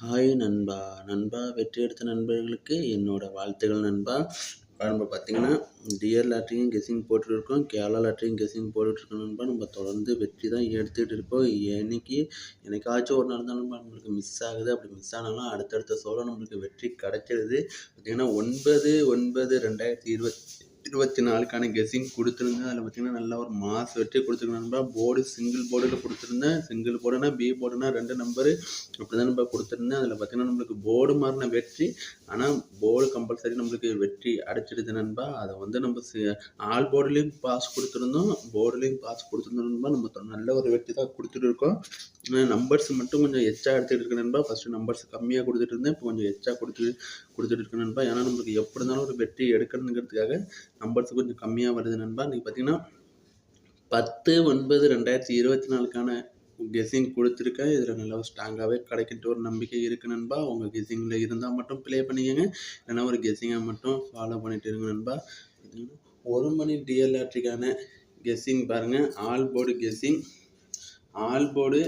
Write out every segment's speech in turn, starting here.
Hi நண்பா. நண்பா வெற்றி எடுத்த நண்பர்களுக்கு என்னோடய வாழ்த்துகள் நண்பா. நம்ம பார்த்தீங்கன்னா டியர் லாட்ரியும் கெஸ்ஸிங் போட்டுருக்கோம் கேரளா லாட்ரியும் கெஸ்ஸிங் போட்டுட்ருக்கோம் நண்பா. நம்ம தொடர்ந்து வெற்றி தான் எடுத்துகிட்டு இருக்கோம் என்னைக்கு என்னைக்காச்சும் ஒரு நாள் தான் நண்பா நம்மளுக்கு மிஸ் ஆகுது. அப்படி மிஸ் ஆனாலும் அடுத்தடுத்த சோழ நம்மளுக்கு வெற்றி கிடைச்சிருது. பார்த்தீங்கன்னா ஒன்பது ஒன்பது ரெண்டாயிரத்தி இருபத்தி இருபத்தி நாலுக்கான கெஸ்ஸிங் கொடுத்துருந்தேன். அதில் பார்த்தீங்கன்னா நல்லா ஒரு மாஸ் வெற்றி கொடுத்துருக்கேன் போர்டு சிங்கிள் போர்டில் கொடுத்துருந்தேன். சிங்கிள் போர்டுனா பி போர்டுனா ரெண்டு நம்பரு அப்படி தான் நம்ம கொடுத்துருந்தேன். அதில் பார்த்தீங்கன்னா நம்மளுக்கு போர்டு மாறின வெற்றி. ஆனால் போர்டு கம்பல்சரி நம்மளுக்கு வெற்றி அடைச்சிடுது நண்பா. அதை வந்து நம்ம ஆல் போர்டுலேயும் பாஸ் கொடுத்துருந்தோம். போர்டுலேயும் பாஸ் கொடுத்துருந்தோம் நண்பா. நம்ம நல்ல ஒரு வெற்றி தான் கொடுத்துட்டு இருக்கோம் நம்பர்ஸ் மட்டும் கொஞ்சம் எச்சா எடுத்துகிட்டு இருக்கேன் நண்பா. ஃபஸ்ட்டு நம்பர்ஸ் கம்மியாக கொடுத்துட்டு இருந்தேன். இப்போ கொஞ்சம் எச்சா கொடுத்து கொடுத்துட்டு இருக்கேன் நண்பா. ஏன்னா நம்மளுக்கு எப்படி இருந்தாலும் ஒரு வெற்றி எடுக்கணுங்கிறதுக்காக நம்பர்ஸ் கொஞ்சம் கம்மியாக வருது நண்பா. இன்றைக்கி பார்த்தீங்கன்னா பத்து ஒன்பது ரெண்டாயிரத்தி இருபத்தி நாலுக்கான கெஸ்ஸிங் கொடுத்துருக்கேன் இதில் நல்லா ஸ்ட்ராங்காகவே கிடைக்கின்ற ஒரு நம்பிக்கை இருக்குது நண்பா. உங்கள் கெஸ்ஸிங்கில் இருந்தால் மட்டும் ப்ளே பண்ணிக்கங்க. இல்லைன்னா ஒரு கெஸ்ஸிங்காக மட்டும் ஃபாலோ பண்ணிட்டு இருங்க நண்பா. ஒரு மணி டிஎல்ஆர்டிக்கான கெஸ்ஸிங் பாருங்கள் all board guessing all board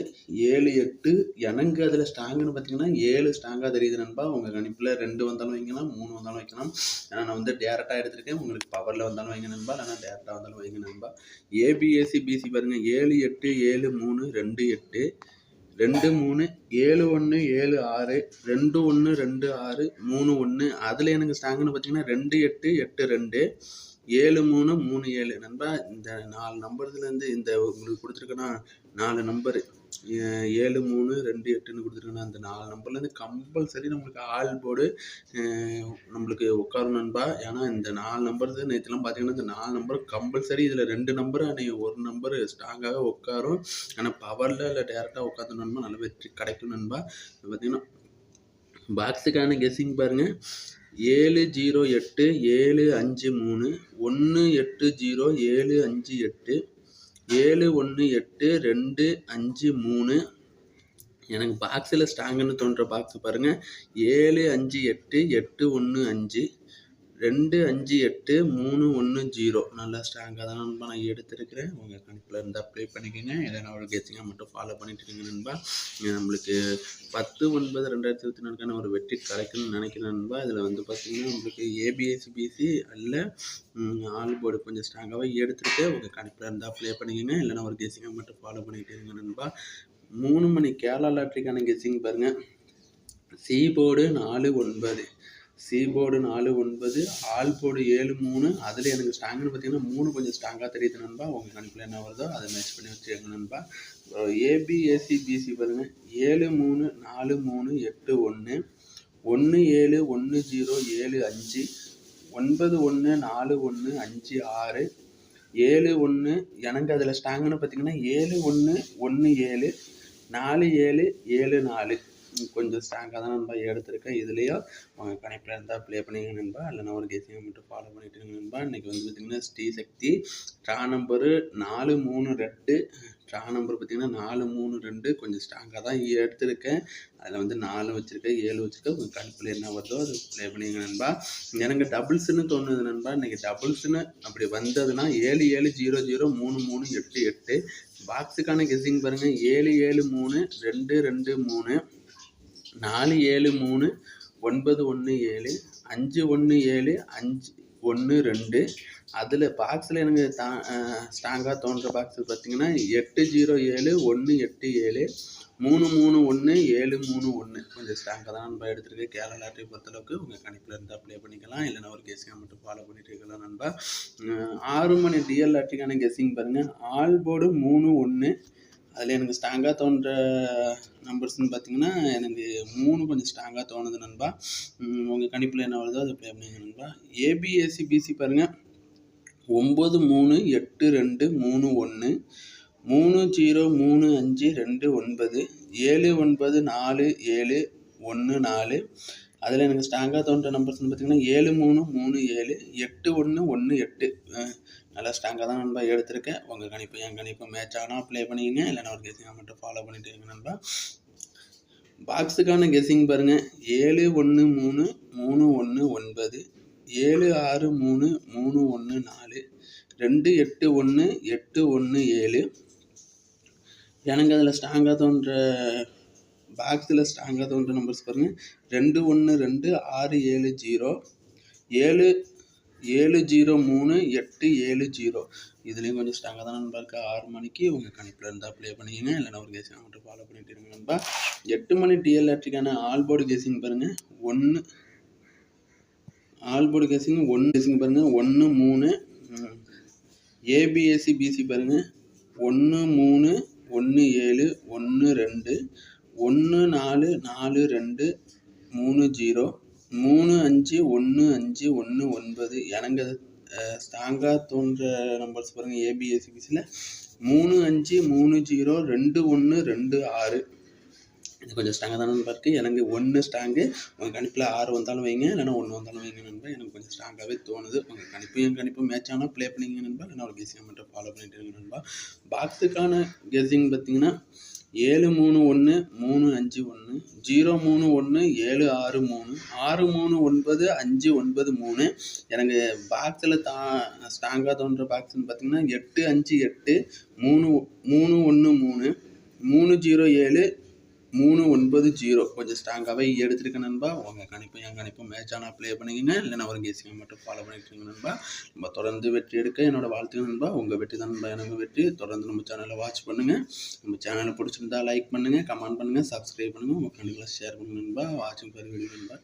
ஏழு எட்டு எனக்கு அதில் ஸ்ட்ராங்குன்னு பார்த்தீங்கன்னா ஏழு ஸ்ட்ராங்காக தெரியுது நண்பா. உங்கள் கணிப்பில் ரெண்டு வந்தாலும் வைக்கலாம் மூணு வந்தாலும் வைக்கலாம். ஏன்னா நான் வந்து டேரெக்டாக எடுத்திருக்கேன். உங்களுக்கு பவரில் வந்தாலும் வைங்க நண்பா. இல்லைனா டேரெக்டாக வந்தாலும் வைங்க நண்பா. ஏபிஎஸ்சி பிசி பாருங்கள் ஏழு எட்டு ஏழு மூணு ரெண்டு எட்டு. ரெண்டு மூணு ஏழு ஒன்று ஏழு ஆறு. ரெண்டு ஒன்று ரெண்டு ஆறு. மூணு ஒன்று அதில் எனக்கு ஸ்ட்ராங்குன்னு பார்த்தீங்கன்னா ரெண்டு எட்டு எட்டு ரெண்டு. ஏழு மூணு மூணு ஏழு. நண்பா இந்த நாலு நம்பர்லேருந்து இந்த உங்களுக்கு கொடுத்துருக்கேன்னா நாலு நம்பரு. ஏழு மூணு ரெண்டு எட்டுன்னு கொடுத்துருக்கேன்னா அந்த நாலு நம்பர்லேருந்து கம்பல்சரி நம்மளுக்கு ஆள் போர்டு நம்மளுக்கு உட்காரும் நண்பா. ஏன்னா இந்த நாலு நம்பர் நேற்றுலாம் பார்த்தீங்கன்னா இந்த நாலு நம்பர் கம்பல்சரி இதில் ரெண்டு நம்பர் அன்றைக்கி ஒரு நம்பர் ஸ்ட்ராங்காக உட்காரும். ஆனால் பவரில் இல்லை டேரெக்டாக உட்காந்து நண்பா நல்ல வெற்றி கிடைக்கும் நண்பா. பார்த்தீங்கன்னா பாக்ஸுக்கான கெஸ்ஸிங் பாருங்கள் ஏழு ஜீரோ எட்டு ஏழு அஞ்சு மூணு ஒன்று எட்டு ஜீரோ ஏழு அஞ்சு எட்டு ஏழு ஒன்று எட்டு ரெண்டு அஞ்சு மூணு. எனக்கு பாக்ஸில் ஸ்ட்ராங்குன்னு தோன்ற பாக்ஸ் பாருங்கள் ஏழு அஞ்சு எட்டு எட்டு ஒன்று அஞ்சு. ரெண்டு அஞ்சு எட்டு மூணு ஒன்று ஜீரோ. நல்லா ஸ்ட்ராங்காக தான் நண்பா நான் எடுத்திருக்கிறேன். உங்கள் கணக்கில் இருந்தால் அப்ளை பண்ணிக்கோங்க. இல்லைனா ஒரு கெஸ்ஸிங்காக மட்டும் ஃபாலோ பண்ணிட்டு இருங்க நண்பா. நம்மளுக்கு பத்து ஒன்பது ரெண்டாயிரத்தி இருபத்தி நாலுக்கான ஒரு வெற்றி கிடைக்குன்னு நினைக்கிறேன் நண்பா. இதில் வந்து பார்த்தீங்கன்னா உங்களுக்கு ஏபிஎஸ்பிசி அல்ல ஆல் போர்டு கொஞ்சம் ஸ்ட்ராங்காகவே எடுத்துகிட்டு உங்கள் கணக்கில் இருந்தால் அப்ளை பண்ணிக்கோங்க. இல்லைனா ஒரு கெஸ்ஸிங்காக மட்டும் ஃபாலோ பண்ணிகிட்டே இருங்க நண்பா. மூணு மணி கேரளா லாட்ரிக்கான கெஸ்ஸிங் பாருங்கள் சி போர்டு நாலு ஒன்பது. சி போர்டு நாலு ஒன்பது ஆல் போர்டு ஏழு மூணு. அதில் எனக்கு ஸ்ட்ராங்குன்னு பார்த்தீங்கன்னா மூணு கொஞ்சம் ஸ்ட்ராங்காக தெரியுது நண்பா. உங்கள் கணிப்பில் என்ன வருதோ அதை மேட்ச் பண்ணி வச்சுக்கோங்க நண்பா. ஏபிஎஸ்சி பிசி பாருங்கள் ஏழு மூணு நாலு மூணு எட்டு ஒன்று ஒன்று ஏழு ஒன்று ஜீரோ ஏழு அஞ்சு. ஒன்பது ஒன்று நாலு ஒன்று அஞ்சு ஆறு. ஏழு ஒன்று எனக்கு அதில் ஸ்ட்ராங்குன்னு பார்த்தீங்கன்னா ஏழு ஒன்று ஒன்று ஏழு நாலு ஏழு ஏழு நாலு. கொஞ்சம் ஸ்ட்ராங்காக தான் நண்பா எடுத்திருக்கேன். இதுலேயும் உங்கள் கணக்கில் இருந்தால் ப்ளே பண்ணிங்க நண்பா. இல்லைனா ஒரு கெஸிங்கை மட்டும் ஃபாலோ பண்ணிட்டு இருங்க நண்பா. இன்றைக்கி வந்து பார்த்திங்கன்னா ஸ்ரீ சக்தி ட்ரா நம்பரு நாலு மூணு ரெண்டு ட்ரா நம்பர் பார்த்திங்கன்னா நாலு மூணு ரெண்டு கொஞ்சம் ஸ்ட்ராங்காக தான் எடுத்திருக்கேன். அதில் வந்து நாலு வச்சுருக்கேன் ஏழு வச்சுருக்கேன். உங்கள் கணிப்பில் என்ன வருதோ அது ப்ளே பண்ணிங்க நண்பா. எனக்கு டபுள்ஸ்னு தோணுது நண்பா. இன்றைக்கி டபுள்ஸ்னு அப்படி வந்ததுன்னா ஏழு ஏழு ஜீரோ ஜீரோ மூணு மூணு எட்டு எட்டு. பாக்ஸுக்கான கெஸ்ஸிங் பாருங்கள் ஏழு ஏழு மூணு ரெண்டு ரெண்டு மூணு. நாலு ஏழு மூணு ஒன்பது ஒன்று ஏழு அஞ்சு ஒன்று ஏழு அஞ்சு ஒன்று ரெண்டு. அதில் பாக்ஸில் எனக்கு தா ஸ்ட்ராங்காக தோன்ற பாக்ஸ் பார்த்தீங்கன்னா எட்டு ஜீரோ ஏழு ஒன்று எட்டு ஏழு மூணு மூணு ஒன்று ஏழு மூணு ஒன்று கொஞ்சம் ஸ்ட்ராங்காக தான் நண்பா எடுத்துருக்கேன் கேரளா லாட்டரி பொறுத்தளவுக்கு உங்கள் கணிப்பில் இருந்து அப்ளை பண்ணிக்கலாம். இல்லைனா ஒரு கெஸ்ஸிங்கை மட்டும் ஃபாலோ பண்ணிட்டு இருக்கலாம் நண்பா. ஆறு மணி டிஎல் லாட்டரிக்கான கெஸ்ஸிங் பாருங்கள் ஆல் போர்டு மூணு ஒன்று அதில் எனக்கு ஸ்ட்ராங்காக தோன்ற நம்பர்ஸ்னு பார்த்தீங்கன்னா எனக்கு மூணு கொஞ்சம் ஸ்ட்ராங்காக தோணுது நண்பா. உங்கள் கணிப்பில் என்ன வருதோ அதை ப்ளே அப்படிங்க நண்பா. ஏபிஎஸ்சி பிசி பாருங்கள் ஒம்பது மூணு எட்டு ரெண்டு மூணு ஒன்று மூணு ஜீரோ மூணு அஞ்சு ரெண்டு ஒன்பது ஏழு ஒன்பது நாலு ஏழு ஒன்று நாலு. அதில் எனக்கு ஸ்ட்ராங்காக தோன்ற நம்பர்ஸ்னு பார்த்தீங்கன்னா ஏழு மூணு மூணு ஏழு எட்டு ஒன்று ஒன்று எட்டு. நல்லா ஸ்ட்ராங்காக தான் நண்பா எடுத்திருக்கேன். உங்கள் கணிப்பு என் கணிப்பு மேட்ச் ஆனால் ப்ளே பண்ணிக்கங்க இல்லைனா ஒரு கெஸிங்காக மட்டும் ஃபாலோ பண்ணிட்டு இருங்க நண்பா. பாக்ஸுக்கான கெஸ்ஸிங் பாருங்கள் ஏழு ஒன்று மூணு மூணு ஒன்று ஒன்பது ஏழு ஆறு மூணு மூணு ஒன்று நாலு ரெண்டு எட்டு ஒன்று எட்டு ஒன்று ஏழு. எனக்கு அதில் ஸ்ட்ராங்காக தோன்ற பாக்ஸில் ஸ்ட்ராங்காக தோன்ற நம்பர்ஸ் பாருங்கள் ரெண்டு ஒன்று ரெண்டு ஆறு ஏழு ஜீரோ ஏழு ஏழு ஜீரோ மூணு எட்டு ஏழு ஜீரோ. இதுலேயும் கொஞ்சம் ஸ்ட்ராங்காக தான் நண்பா இருக்குது ஆறு மணிக்கு உங்கள் கணிப்பில் இருந்தால் ப்ளே பண்ணிக்கங்க. இல்லைனா ஒரு கேசிங் மட்டும் ஃபாலோ பண்ணிட்டு இருங்க நண்பா. எட்டு மணி டிஎல்ஆர்டிக்கான ஆல் போர்டு கேசிங் பாருங்கள் ஒன்று ஆல் போர்டு கேசிங் ஒன்று கேசிங் பாருங்கள் ஒன்று மூணு ஏபிஎஸ்சி பிசி பாருங்கள் ஒன்று மூணு ஒன்று ஏழு ஒன்று ரெண்டு. ஒன்று நாலு நாலு ரெண்டு மூணு ஜீரோ. மூணு அஞ்சு ஒன்று அஞ்சு ஒன்று ஒன்பது எனக்கு ஸ்ட்ராங்காக தோன்ற நம்பர்ஸ் பாருங்கள் ஏபிஎஸ்சிபிசியில் மூணு அஞ்சு மூணு ஜீரோ ரெண்டு ஒன்று ரெண்டு ஆறு. இது கொஞ்சம் ஸ்ட்ராங்காக தான் நண்பா எனக்கு ஒன்று ஸ்ட்ராங்கு உங்கள் கணிப்பில் ஆறு வந்தாலும் வைங்க. இல்லைனா ஒன்று வந்தாலும் வைங்க நண்பா. எனக்கு கொஞ்சம் ஸ்ட்ராங்காகவே தோணுது. உங்கள் கணிப்பு என் கணிப்பு மேட்ச் ஆனால் ப்ளே பண்ணிங்க நண்பா. இல்லைனா ஒரு கெஸிங் மட்டும் ஃபாலோ பண்ணிட்டு இருங்க நண்பா. பாக்ஸுக்கான கெஸிங் பார்த்தீங்கன்னா ஏழு மூணு ஒன்று மூணு அஞ்சு ஒன்று ஜீரோ மூணு ஒன்று ஏழு ஆறு மூணு ஆறு மூணு ஒன்பது அஞ்சு ஒன்பது மூணு. எனக்கு பாக்ஸில் தா ஸ்ட்ராங்காக தோன்ற பாக்ஸ்னு பார்த்தீங்கன்னா எட்டு அஞ்சு எட்டு மூணு மூணு ஒன்று மூணு மூணு ஜீரோ ஏழு மூணு ஒன்பது ஜீரோ. கொஞ்சம் ஸ்ட்ராங்காகவே எடுத்துருக்கேன் நண்பா. உங்கள் கணிப்பு என் கணிப்பு மேட்ச் ஆனால் ப்ளே பண்ணிக்கங்க. இல்லைனா ஒரு கேசிங்க மட்டும் ஃபாலோ பண்ணிட்டு நண்பா. நம்ம தொடர்ந்து வெற்றி எடுக்க என்னோட வாழ்த்துக்கள் நண்பா. உங்கள் வெற்றி தான் நண்பா. எனக்கு வெற்றி. தொடர்ந்து நம்ம சேனலை வாட்ச் பண்ணுங்கள் நம்ம சேனலை பிடிச்சிருந்தா லைக் பண்ணுங்கள் கமெண்ட் பண்ணுங்கள் சப்ஸ்கிரைப் பண்ணுங்கள் உங்கள் கண்டிப்பாக ஷேர் பண்ணுங்கள் நண்பா. வாட்சிங் பெரிய வீடியோ நண்பா.